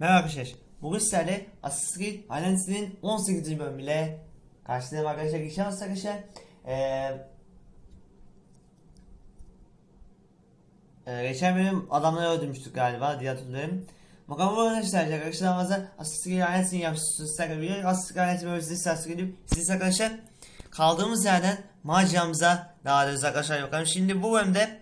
Merhaba arkadaşlar. Bugün sizlerle Assassin's Creed Alliance'nin 18. bölümüyle karşınızdayım arkadaşlar. Hafta arkadaşlar eee eee, geçen bölüm adamları öldürmüştük galiba diye hatırlıyorum. Bakalım bu arkadaşlar arkadaşlar fazla Creed Alliance'nin yapmışsınız sizler biliyor. Assassin's Creed Alliance bölümümüzde Assassin's Creed'i siz arkadaşlar kaldığımız yerden maceramıza devam ediyoruz arkadaşlar bakalım. Şimdi bu bölümde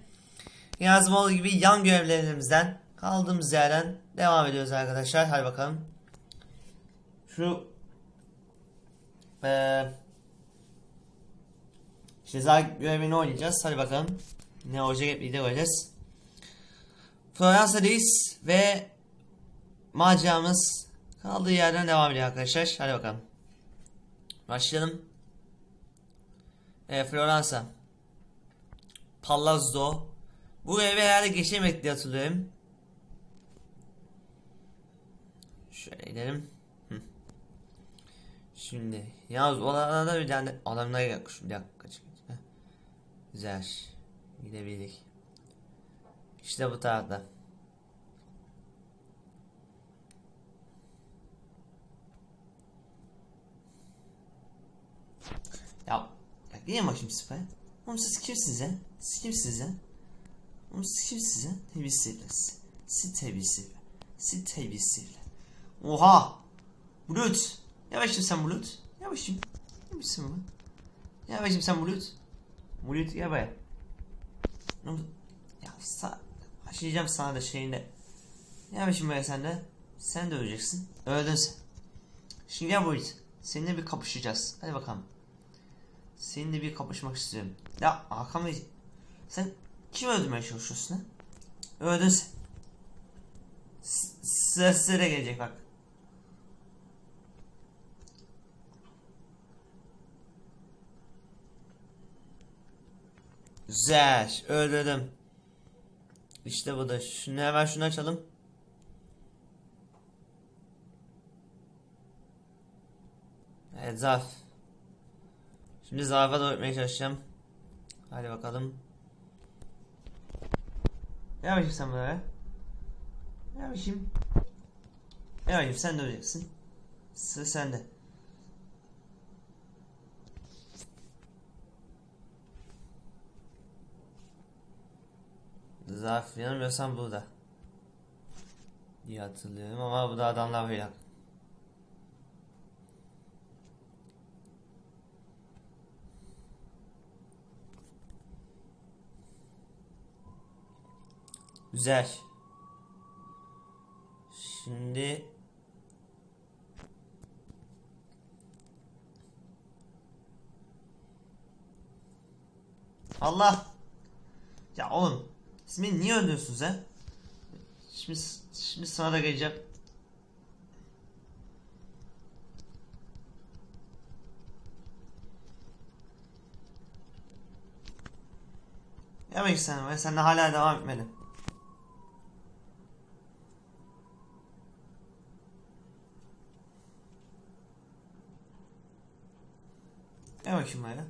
yazma olduğu gibi yan görevlerimizden kaldığımız yerden devam ediyoruz arkadaşlar. Hadi bakalım. Şu eee ceza görevini oynayacağız. Hadi bakalım. Ne olacak hep birlikte göreceğiz. Floransa'dayız ve maceramız kaldığı yerden devam ediyor arkadaşlar. Hadi bakalım. Başlayalım. E, Floransa. Palazzo. Bu eve herhalde geçemedik diye hatırlıyorum. Şöyle gidelim. Şimdi yalnız oralarda bir tane adamlar yakmış. Bir dakika. Heh. Güzel. Gidebildik. İşte bu tarafta. Ya, ya niye bakayım size? Oğlum siz kimsiniz ya? Siz kimsiniz ya? Oğlum siz kimsiniz ya? Terbiyesizler. Siz terbiyesizler. Siz terbiyesizler. Oha! Bulut! Yavaşım sen Bulut. Yavaşım. Yavaşım mı? Yavaşım sen Bulut. Bulut. Ne oldu? Ya sa başlayacağım sana da şeyinde. Yavaşım buraya sen de. Sen de öleceksin. Öldün sen. Şimdi gel Bulut. Seninle bir kapışacağız. Hadi bakalım. Seninle bir kapışmak istiyorum. Ya arkamda... Sen kim öldürmeye çalışıyorsun ha? Öldün sen. S- Sıra sıra gelecek bak. Güzel. Öldürdüm. İşte bu da. Şunu hemen şunu açalım. Evet zarf. Şimdi zarfa doğru gitmeye çalışacağım. Hadi bakalım. Ne yapayım sen buraya? Ne yapayım? Ne yapayım sen de öleceksin. Sıra sende. Zarf yanılmıyorsam burada. Diye hatırlıyorum ama bu da adamlar böyle. Güzel. Şimdi Allah. Ya oğlum, beni niye öldürüyorsunuz he? Şimdi şimdi sana da geleceğim. Yemek sen ve sen de hala devam etmedin. Gel bakayım böyle.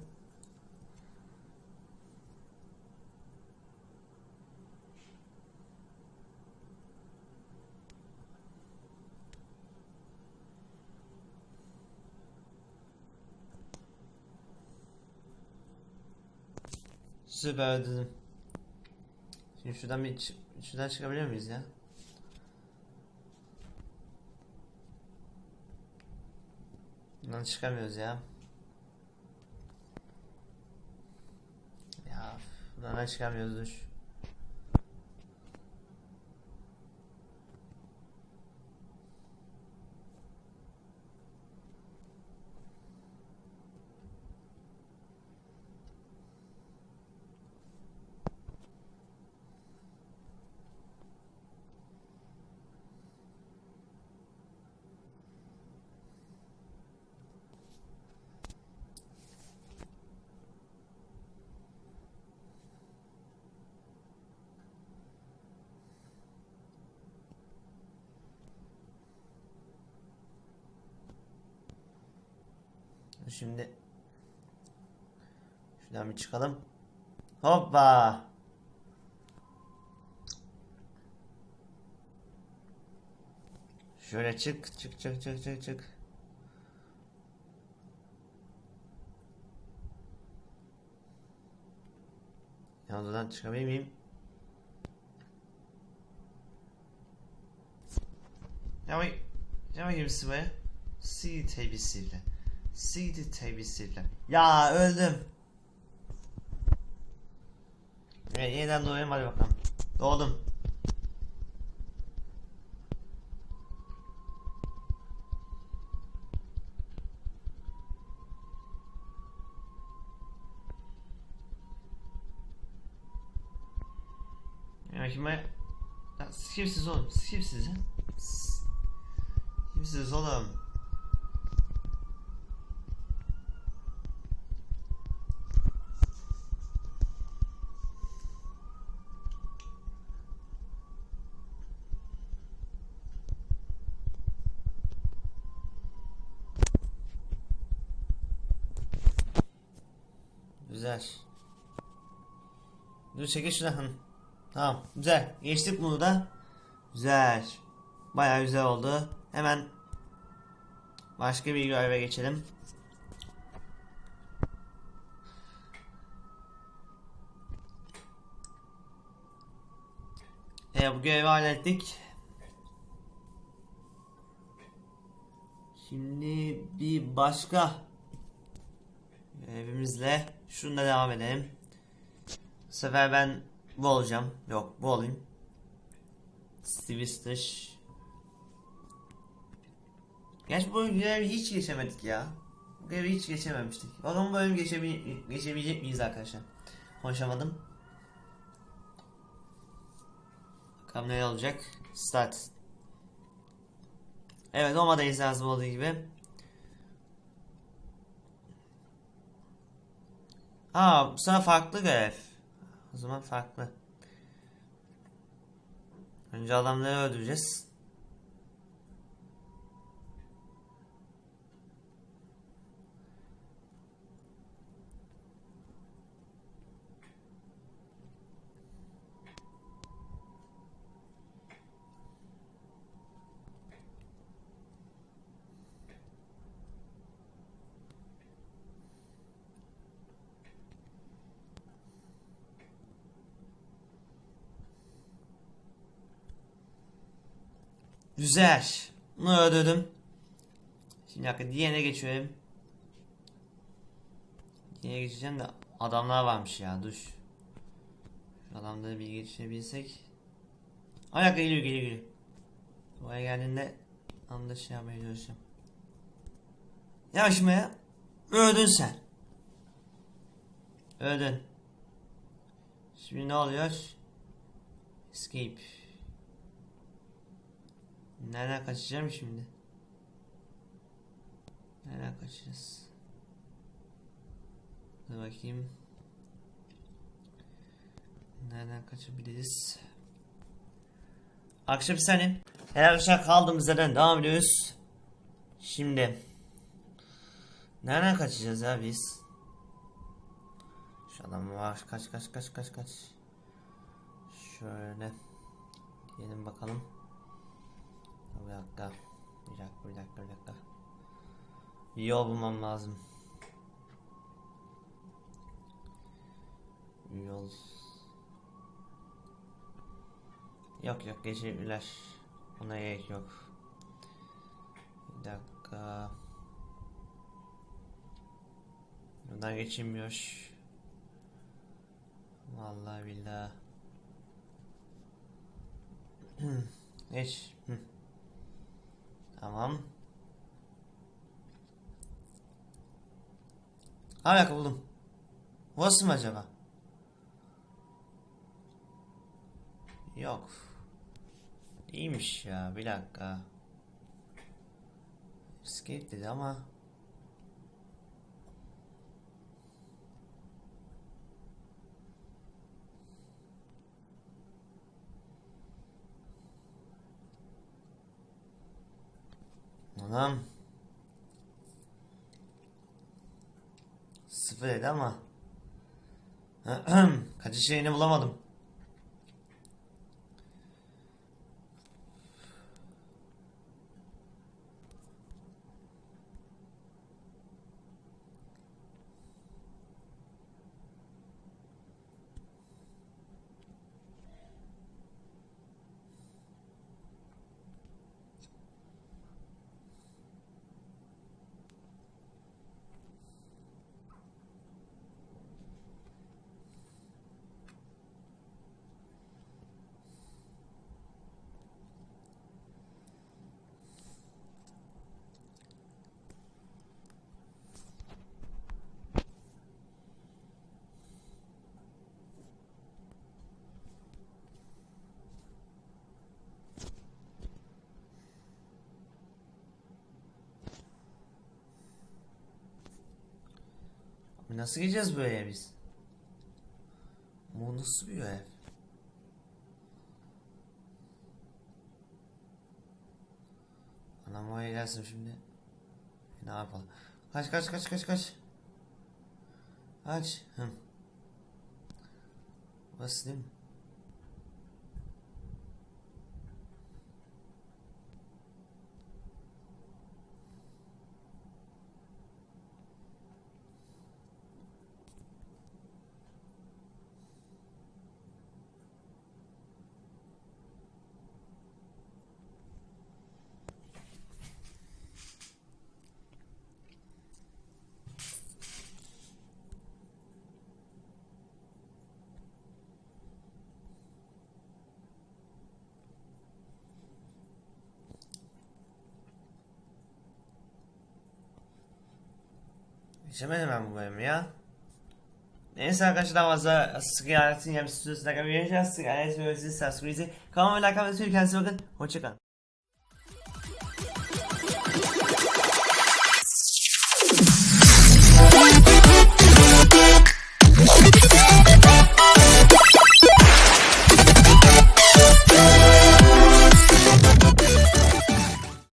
Süper dedim. Şimdi şuradan bir şuradan çıkabiliyor muyuz ya? Buradan çıkamıyoruz ya. Da çıkamıyoruz dur. Şimdi şuradan bir çıkalım. Hoppa. Şöyle çık çık çık çık çık çık. Ya odadan çıkabilir miyim? Ya bak, ya bakayım sıvaya. CD tebisiyle. CD tebisiyle. Ya öldüm. Evet yeniden doğayım hadi bakalım. Doğdum. Ya şimdi ya, siz kimsiniz oğlum? Siz kimsiniz ya? Siz Kimsiniz oğlum? Güzel. Dur çekil şuna. Tamam güzel. Geçtik bunu da. Güzel. Baya güzel oldu. Hemen başka bir göreve geçelim. Evet bu görevi hallettik. Şimdi bir başka görevimizle şununla devam edelim. Bu sefer ben bu olacağım. Yok bu olayım. Stevie Gerçi bu görevi hiç geçemedik ya. Bu hiç geçememiştik. Zaman bu bölüm geçebi geçebilecek miyiz arkadaşlar? Konuşamadım. Bakalım ne olacak. Start. Evet olmadıyız lazım olduğu gibi. Ha bu sefer farklı görev. O zaman farklı. Önce adamları öldüreceğiz. Güzel. Bunu öldürdüm. Şimdi dakika diğerine geçiyorum. Diğerine geçeceğim de adamlar varmış ya dur. Şu adamları bir geçebilsek. Ay dakika geliyor geliyor geliyor. Oraya geldiğinde anda şey yapmaya çalışacağım. Yavaş mı ya? Öldün sen. Öldün. Şimdi ne oluyor? Escape. Nereden kaçacağım şimdi? Nereden kaçacağız? Dur bakayım. Nereden kaçabiliriz? Akşam saniye. Her akşam kaldığımız yerden devam ediyoruz. Şimdi. Nereden kaçacağız ya biz? Şu adam var. Kaç kaç kaç kaç kaç. Şöyle. Diyelim bakalım. Dakika. Bir dakika, bir dakika, bir dakika. Yol bulmam lazım. Yol. Yok yok geçebilirler. Ona gerek yok. Bir dakika. Buradan geçilmiyor. Vallahi billahi. Geç. Tamam. Ha bir dakika buldum. Burası mı acaba? Yok. İyiymiş ya bir dakika. Escape dedi ama. Tamam. Sıfır dedi ama. Kaçış yerini bulamadım. Abi Nasıl gireceğiz buraya biz? Bu nasıl bir ev? Anam oraya gelsin şimdi. Ne yapalım? Kaç kaç kaç kaç kaç. Kaç. Hı. Burası İçemedim ben bu bölümü ya. Neyse arkadaşlar daha fazla sıkı yönetim yapısı stüdyosuna kadar görüşürüz. Sıkı yönetim yapısı stüdyosuna kadar görüşürüz. Kanalıma like atmayı unutmayın. Kendinize bakın. Hoşçakalın.